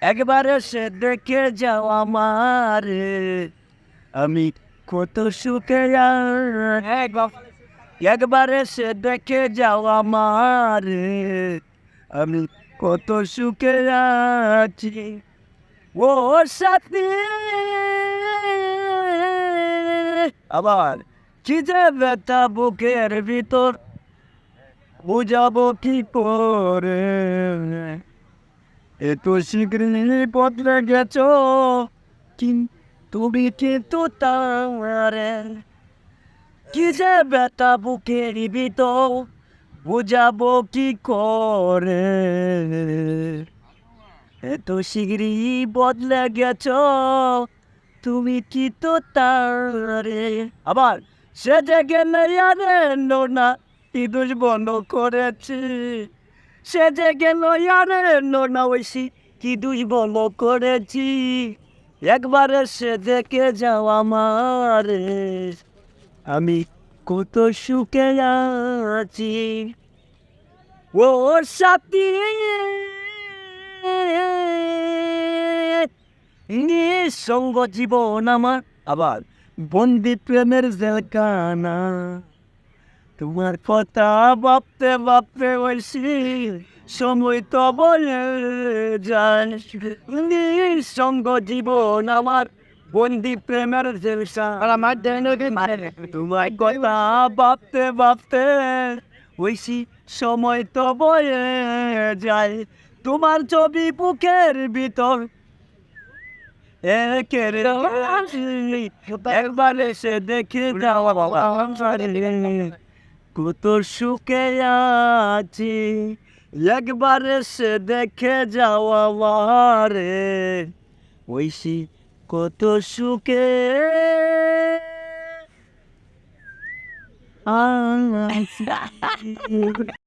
একবার সে দেখে যাও আমার। আমি কত সুখে আর- একবার। এসে দেখে যাও আমার। আমি কত সুখে আছি। ও সাথী। আবার কি যে ব্যথা বুকের ভিতর। বুঝাবো কি করে? এত শীঘ্রই বদলে গেছো তুমি কিন্তু তারে কি যে ব্যথা বুকের ভিতর বুঝাবো কি করে? এত শীঘ্রই বদলে গেছ, তুমি কি তো তারে আবার সে যে গেলে আরে না, কি দুষ বন্ধ করেছি? সে যে গেল আরে না ওইসি কি করেছি? একবার সে দেখে যাও আমার। আমি কত সুখে আছি। ও সাথী, নিঃসঙ্গ জীবন আমার। আবার বন্দি প্রেমের জেলখানা। তোমার কথা ভাবতে ভাবতে বলছি, সময় তো বলে যায় নিঃসঙ্গ জীবন আমার, বন্দি প্রেমের জেলখানা আমার তোমার কথা ভাবতে ভাবতে ওইসি সময় তো বলে যায়। তোমার ছবি বুকের ভিতর একবার এসে দেখে যাও। কত সুখে আছি। একবার সে দেখে যাওয়া রে ওইসি কত সুখে। আছি